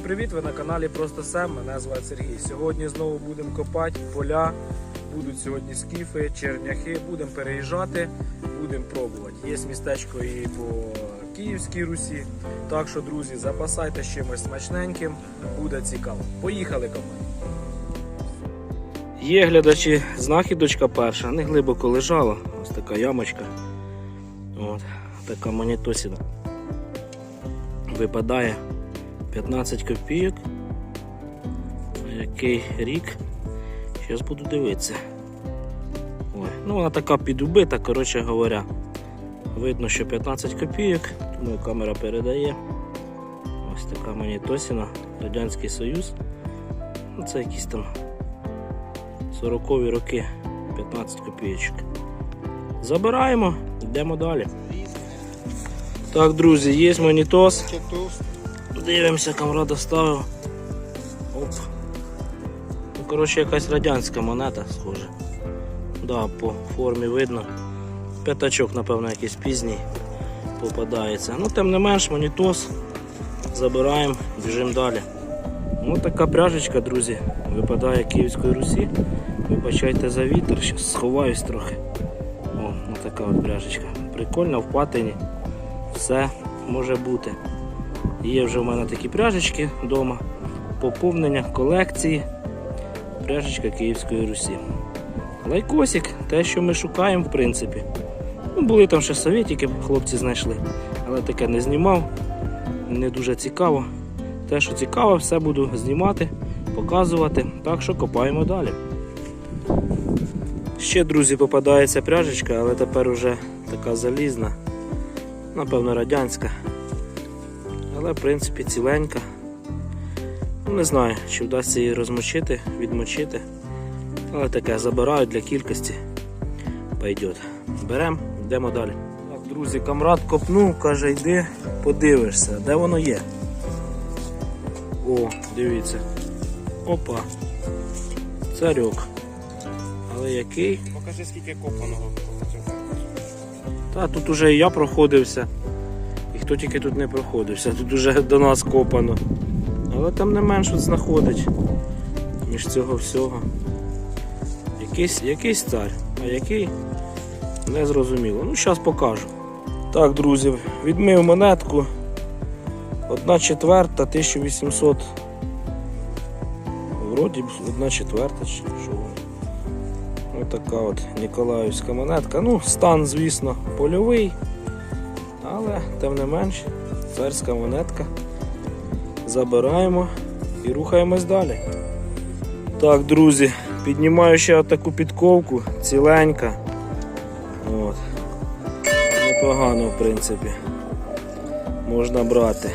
Всім привіт! Ви на каналі Просто Сем. Мене звати Сергій. Сьогодні знову будемо копати поля. Будуть сьогодні скіфи, черняхи. Будемо переїжджати, будемо пробувати. Є містечко і по Київській Русі. Так що, друзі, запасайте чимось смачненьким, буде цікаво. Поїхали копати. Є глядачі, знахідочка перша, не глибоко лежала. Ось така ямочка. От, така монітосіна. Випадає 15 копійок. Який рік? Зараз буду дивитися. Ой, ну вона така підубита, коротше говоря. Видно, що 15 копійок, тому камера передає. Ось така монітосіна, Радянський Союз. Ну, це якісь там 40-ві роки, 15 копійочок. Забираємо, йдемо далі. Так, друзі, є монітос. Дивимося, камера ставив. Оп. Ну, коротше, якась радянська монета, схоже. Да, по формі видно. П'ятачок, напевно, якийсь пізній попадається. Ну, тим не менш, монітос. Забираємо, біжимо далі. Ну, така пряжечка, друзі, випадає Київської Русі. Вибачайте за вітер, зараз сховаюсь трохи. О, ну така от пряжечка. Прикольно, в патині. Все може бути. Є вже в мене такі пряжечки вдома. Поповнення колекції. Пряжечка Київської Русі. Лайкосик, те, що ми шукаємо, в принципі. Ну, були там ще совєтики, хлопці знайшли, але таке не знімав. Не дуже цікаво. Те, що цікаво, все буду знімати, показувати. Так що копаємо далі. Ще, друзі, попадається пряжечка, але тепер уже така залізна. Напевно, радянська. Але в принципі ціленька. Ну, не знаю, чи вдасться її розмочити, відмочити. Але таке забираю для кількості. Пойдет. Беремо, йдемо далі. Так, друзі, камрад копнув, каже, йди, подивишся, де воно є. О, дивіться. Опа. Царьок. Але який? Покажи, скільки копаного. Та тут уже і я проходився. Хто тільки тут не проходився, тут уже до нас копано. Але там не менш знаходить між цього всього. Якийсь, якийсь цар, а який не зрозуміло. Ну, зараз покажу. Так, друзі, відмив монетку. Одна четверта, 1800. Вроді одна четверта, чи що. Ось така от Ніколаївська монетка. Ну, стан, звісно, польовий, але тим не менш, царська монетка. Забираємо і рухаємось далі. Так, друзі, піднімаю ще таку підковку, ціленька. От. Непогано, в принципі. Можна брати.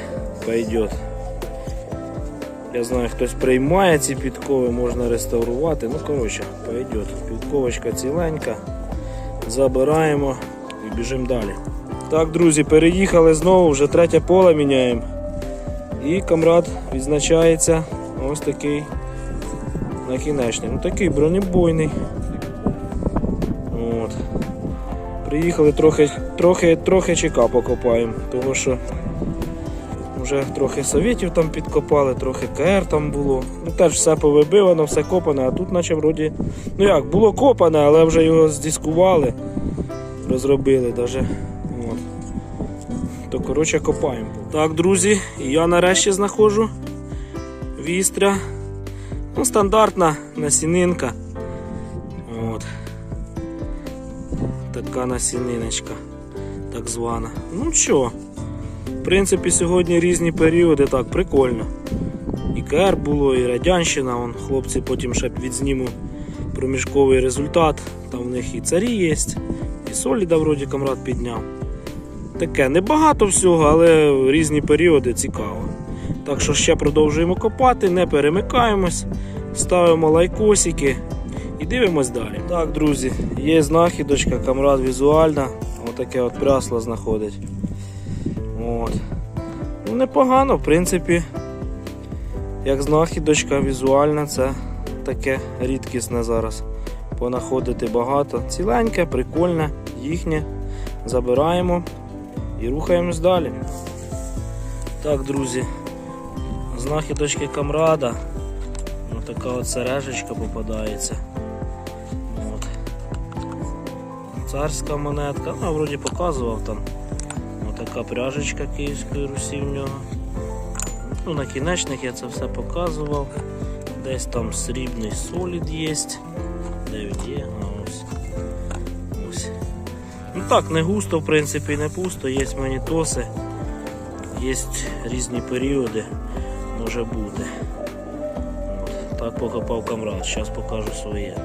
Пойдет. Я знаю, хтось приймає ці підкови, можна реставрувати. Ну, коротше, пойдет. Підковочка ціленька. Забираємо і біжимо далі. Так, друзі, переїхали знову, вже третє поле міняємо. І камрад відзначається ось такий накінечний. Ну такий бронебойний. От. Приїхали трохи, трохи, трохи ЧК покопаємо, тому що вже трохи совєтів там підкопали, трохи КР там було. Ну теж все повибивано, все копане, а тут наче вроді. Ну як, було копане, але вже його здискували, розробили даже. То коротше копаємо. Так, друзі, я нарешті знаходжу вістря. Ну, стандартна насінинка. От. Така насіниночка, так звана. Ну що, в принципі, сьогодні різні періоди, так, прикольно. І КР було, і Радянщина, вон, хлопці потім ще відзніму проміжковий результат. Там в них і царі є, і соліда вроді камрад підняв. Таке небагато всього, але в різні періоди цікаво. Так що ще продовжуємо копати, не перемикаємось, ставимо лайкосики і дивимось далі. Так, друзі, є знахідочка, камрад візуальна. Отаке от прясло знаходить. От. Ну, непогано, в принципі, як знахідочка візуальна, це таке рідкісне зараз. Понаходити багато. Ціленьке, прикольне, їхнє. Забираємо і рухаємось далі. Так, друзі, Знахідочки камрада. Ось така от сережечка попадається. От. Царська монетка. Ну, вроді показував там. Ось така пряжечка Київської Русі в нього. Ну, накінечник я це все показував. Десь там срібний солід є. Де він є? Так, не густо, в принципі, не пусто, є монітоси, є різні періоди, може бути. Так покопав камрад, зараз покажу своє.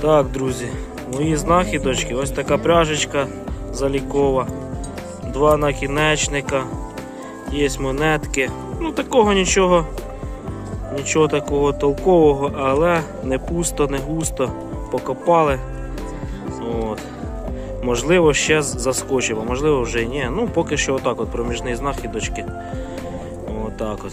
Так, друзі, мої знахідочки, ось така пряжечка залікова, два накінечника, є монетки. Ну такого нічого, нічого такого толкового, але не пусто, не густо. Покопали. От. Можливо, ще заскочимо, можливо, вже ні. Ну, поки що отак от проміжні дочки. Отак от.